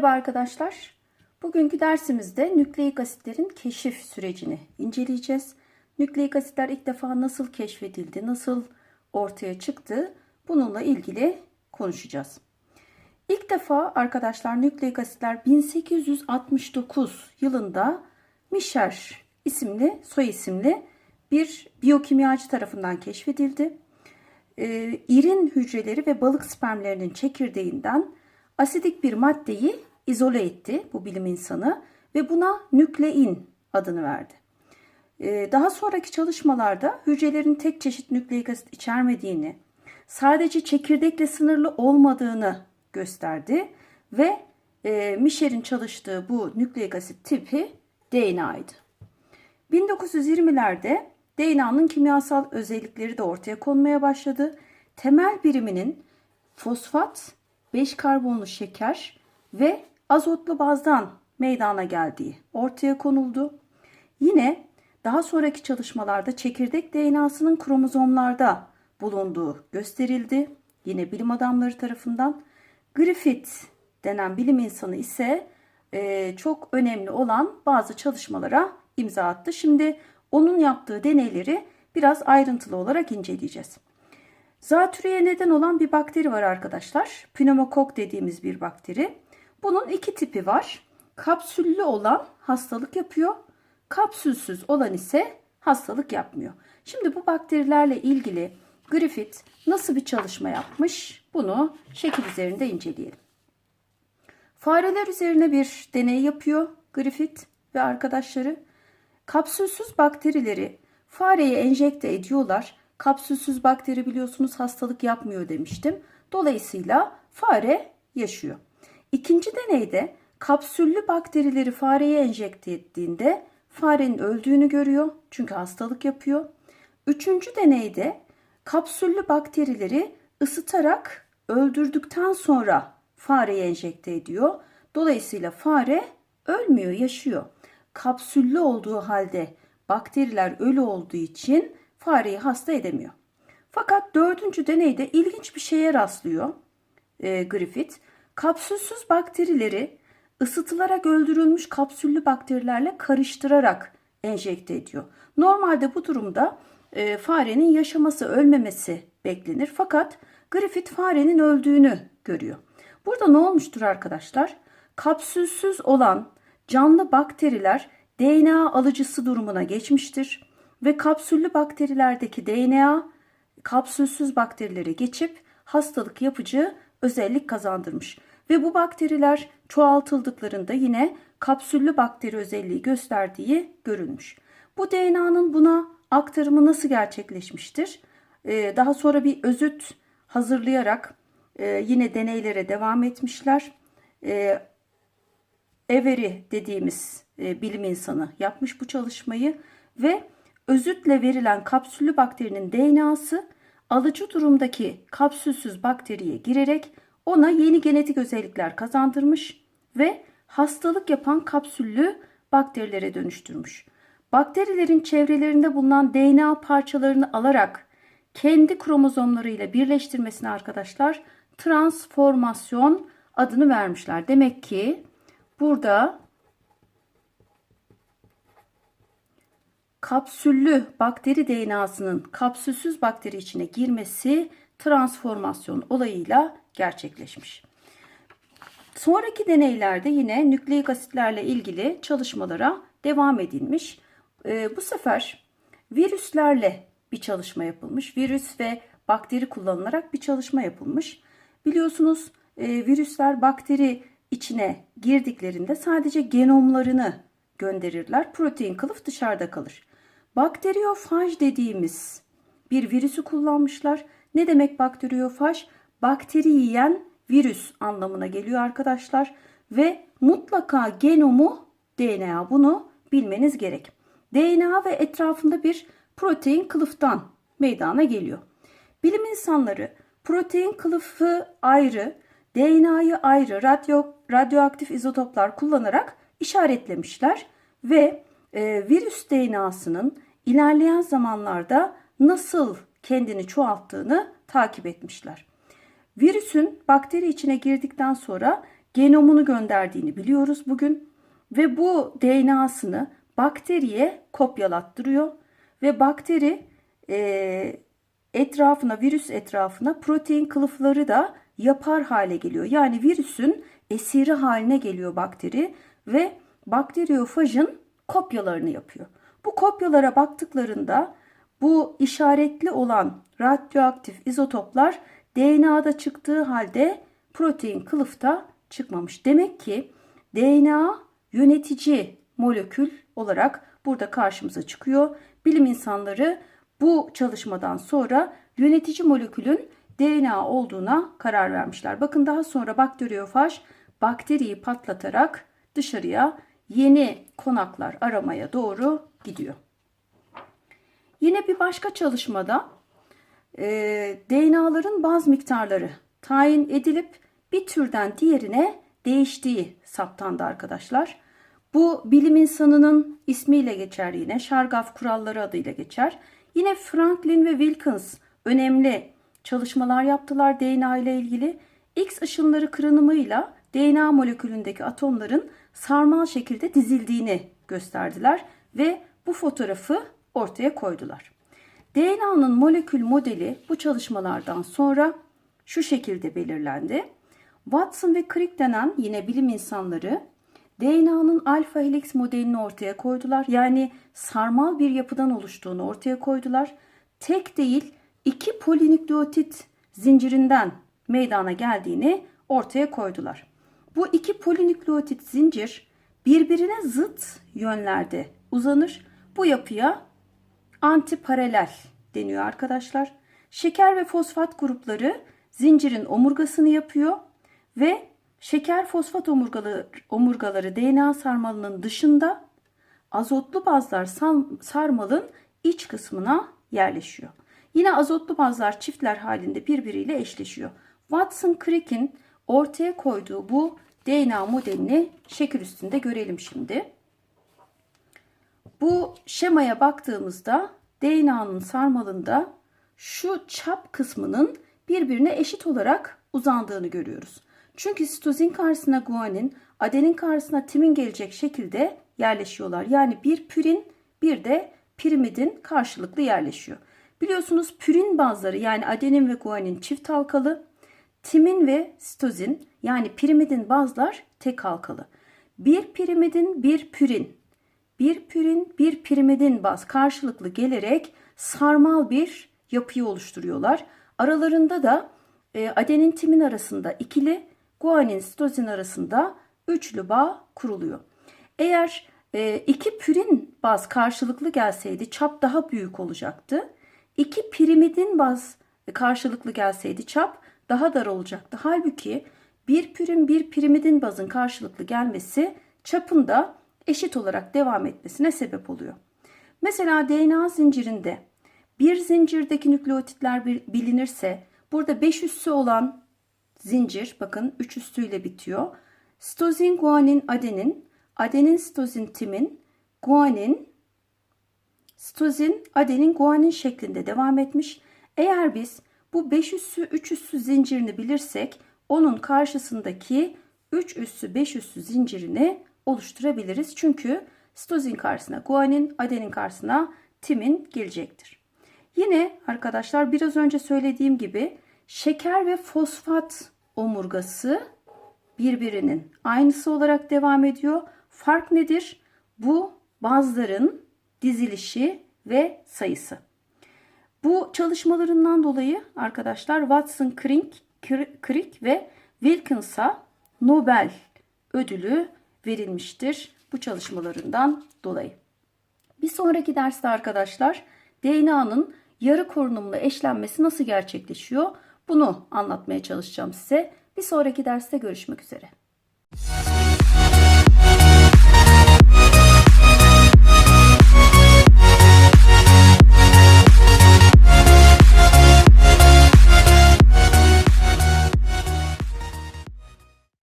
Merhaba arkadaşlar. Bugünkü dersimizde nükleik asitlerin keşif sürecini inceleyeceğiz. Nükleik asitler ilk defa nasıl keşfedildi, nasıl ortaya çıktı bununla ilgili konuşacağız. İlk defa arkadaşlar nükleik asitler 1869 yılında Mischer isimli, soy isimli bir biyokimyacı tarafından keşfedildi. Ee, irin hücreleri ve balık spermlerinin çekirdeğinden asidik bir maddeyi izole etti bu bilim insanı ve buna nüklein adını verdi. Ee, daha sonraki çalışmalarda hücrelerin tek çeşit nükleik asit içermediğini, sadece çekirdekle sınırlı olmadığını gösterdi ve e, Mischer'in çalıştığı bu nükleik asit tipi DNA'ydı. 1920'lerde DNA'nın kimyasal özellikleri de ortaya konmaya başladı. Temel biriminin fosfat, 5 karbonlu şeker ve azotlu bazdan meydana geldiği ortaya konuldu. Yine daha sonraki çalışmalarda çekirdek DNA'sının kromozomlarda bulunduğu gösterildi. Yine bilim adamları tarafından. Griffith denen bilim insanı ise e, çok önemli olan bazı çalışmalara imza attı. Şimdi onun yaptığı deneyleri biraz ayrıntılı olarak inceleyeceğiz. Zatürreye neden olan bir bakteri var arkadaşlar. Pneumokok dediğimiz bir bakteri. Bunun iki tipi var. Kapsüllü olan hastalık yapıyor. Kapsülsüz olan ise hastalık yapmıyor. Şimdi bu bakterilerle ilgili Griffith nasıl bir çalışma yapmış? Bunu şekil üzerinde inceleyelim. Fareler üzerine bir deney yapıyor Griffith ve arkadaşları. Kapsülsüz bakterileri fareye enjekte ediyorlar. Kapsülsüz bakteri biliyorsunuz hastalık yapmıyor demiştim. Dolayısıyla fare yaşıyor. İkinci deneyde kapsüllü bakterileri fareye enjekte ettiğinde farenin öldüğünü görüyor. Çünkü hastalık yapıyor. Üçüncü deneyde kapsüllü bakterileri ısıtarak öldürdükten sonra fareye enjekte ediyor. Dolayısıyla fare ölmüyor, yaşıyor. Kapsüllü olduğu halde bakteriler ölü olduğu için fareyi hasta edemiyor. Fakat dördüncü deneyde ilginç bir şeye rastlıyor e, Griffith. Kapsülsüz bakterileri ısıtılarak öldürülmüş kapsüllü bakterilerle karıştırarak enjekte ediyor. Normalde bu durumda e, farenin yaşaması, ölmemesi beklenir. Fakat Griffith farenin öldüğünü görüyor. Burada ne olmuştur arkadaşlar? Kapsülsüz olan canlı bakteriler DNA alıcısı durumuna geçmiştir ve kapsüllü bakterilerdeki DNA kapsülsüz bakterilere geçip hastalık yapıcı özellik kazandırmış. Ve bu bakteriler çoğaltıldıklarında yine kapsüllü bakteri özelliği gösterdiği görülmüş. Bu DNA'nın buna aktarımı nasıl gerçekleşmiştir? Ee, daha sonra bir özüt hazırlayarak e, yine deneylere devam etmişler. Ee, Avery dediğimiz e, bilim insanı yapmış bu çalışmayı ve özütle verilen kapsüllü bakterinin DNA'sı alıcı durumdaki kapsülsüz bakteriye girerek ona yeni genetik özellikler kazandırmış ve hastalık yapan kapsüllü bakterilere dönüştürmüş. Bakterilerin çevrelerinde bulunan DNA parçalarını alarak kendi kromozomlarıyla birleştirmesine arkadaşlar transformasyon adını vermişler. Demek ki burada kapsüllü bakteri DNA'sının kapsülsüz bakteri içine girmesi transformasyon olayıyla gerçekleşmiş. Sonraki deneylerde yine nükleik asitlerle ilgili çalışmalara devam edilmiş. E, bu sefer virüslerle bir çalışma yapılmış. Virüs ve bakteri kullanılarak bir çalışma yapılmış. Biliyorsunuz e, virüsler bakteri içine girdiklerinde sadece genomlarını gönderirler. Protein kılıf dışarıda kalır. Bakteriyofaj dediğimiz bir virüsü kullanmışlar. Ne demek bakteriyofaj? Bakteri yiyen virüs anlamına geliyor arkadaşlar. Ve mutlaka genomu DNA bunu bilmeniz gerek. DNA ve etrafında bir protein kılıftan meydana geliyor. Bilim insanları protein kılıfı ayrı, DNA'yı ayrı radyo, radyoaktif izotoplar kullanarak işaretlemişler ve e, virüs DNA'sının ilerleyen zamanlarda nasıl kendini çoğalttığını takip etmişler. Virüsün bakteri içine girdikten sonra genomunu gönderdiğini biliyoruz bugün ve bu DNA'sını bakteriye kopyalattırıyor ve bakteri e, etrafına virüs etrafına protein kılıfları da yapar hale geliyor. Yani virüsün esiri haline geliyor bakteri ve bakteriyofajın kopyalarını yapıyor. Bu kopyalara baktıklarında bu işaretli olan radyoaktif izotoplar DNA'da çıktığı halde protein kılıfta çıkmamış. Demek ki DNA yönetici molekül olarak burada karşımıza çıkıyor. Bilim insanları bu çalışmadan sonra yönetici molekülün DNA olduğuna karar vermişler. Bakın daha sonra bakteriyofaj bakteriyi patlatarak dışarıya yeni konaklar aramaya doğru gidiyor. Yine bir başka çalışmada e, DNA'ların baz miktarları tayin edilip bir türden diğerine değiştiği saptandı arkadaşlar. Bu bilim insanının ismiyle geçer yine. Şargaf kuralları adıyla geçer. Yine Franklin ve Wilkins önemli çalışmalar yaptılar DNA ile ilgili. X ışınları kırınımıyla DNA molekülündeki atomların sarmal şekilde dizildiğini gösterdiler ve bu fotoğrafı ortaya koydular. DNA'nın molekül modeli bu çalışmalardan sonra şu şekilde belirlendi. Watson ve Crick denen yine bilim insanları DNA'nın alfa helix modelini ortaya koydular. Yani sarmal bir yapıdan oluştuğunu ortaya koydular. Tek değil iki polinükleotit zincirinden meydana geldiğini ortaya koydular. Bu iki polinükleotit zincir birbirine zıt yönlerde uzanır. Bu yapıya antiparalel deniyor arkadaşlar. Şeker ve fosfat grupları zincirin omurgasını yapıyor ve şeker fosfat omurgaları, omurgaları DNA sarmalının dışında azotlu bazlar sarmalın iç kısmına yerleşiyor. Yine azotlu bazlar çiftler halinde birbiriyle eşleşiyor. Watson-Crick'in ortaya koyduğu bu DNA modelini şekil üstünde görelim şimdi. Bu şemaya baktığımızda DNA'nın sarmalında şu çap kısmının birbirine eşit olarak uzandığını görüyoruz. Çünkü sitozin karşısına guanin, adenin karşısına timin gelecek şekilde yerleşiyorlar. Yani bir pürin bir de pirimidin karşılıklı yerleşiyor. Biliyorsunuz pürin bazları yani adenin ve guanin çift halkalı, timin ve sitozin yani pirimidin bazlar tek halkalı. Bir pirimidin bir pürin, bir pürin bir pirimidin baz karşılıklı gelerek sarmal bir yapıyı oluşturuyorlar. Aralarında da e, adenin timin arasında ikili, guanin sitozin arasında üçlü bağ kuruluyor. Eğer e, iki pürin baz karşılıklı gelseydi çap daha büyük olacaktı. İki pirimidin baz karşılıklı gelseydi çap daha dar olacaktı. Halbuki bir pürin bir pirimidin bazın karşılıklı gelmesi çapında eşit olarak devam etmesine sebep oluyor. Mesela DNA zincirinde bir zincirdeki nükleotitler bilinirse burada 5 üssü olan zincir bakın 3 üssüyle bitiyor. Sitozin, guanin, adenin, adenin, sitozin, timin, guanin, sitozin, adenin, guanin şeklinde devam etmiş. Eğer biz bu 5 üssü 3 üssü zincirini bilirsek onun karşısındaki 3 üssü 5 üssü zincirini oluşturabiliriz. Çünkü sitozin karşısına guanin, adenin karşısına timin gelecektir. Yine arkadaşlar biraz önce söylediğim gibi şeker ve fosfat omurgası birbirinin aynısı olarak devam ediyor. Fark nedir? Bu bazların dizilişi ve sayısı. Bu çalışmalarından dolayı arkadaşlar Watson, Crick, Crick ve Wilkins'a Nobel ödülü verilmiştir bu çalışmalarından dolayı. Bir sonraki derste arkadaşlar DNA'nın yarı korunumlu eşlenmesi nasıl gerçekleşiyor? Bunu anlatmaya çalışacağım size. Bir sonraki derste görüşmek üzere.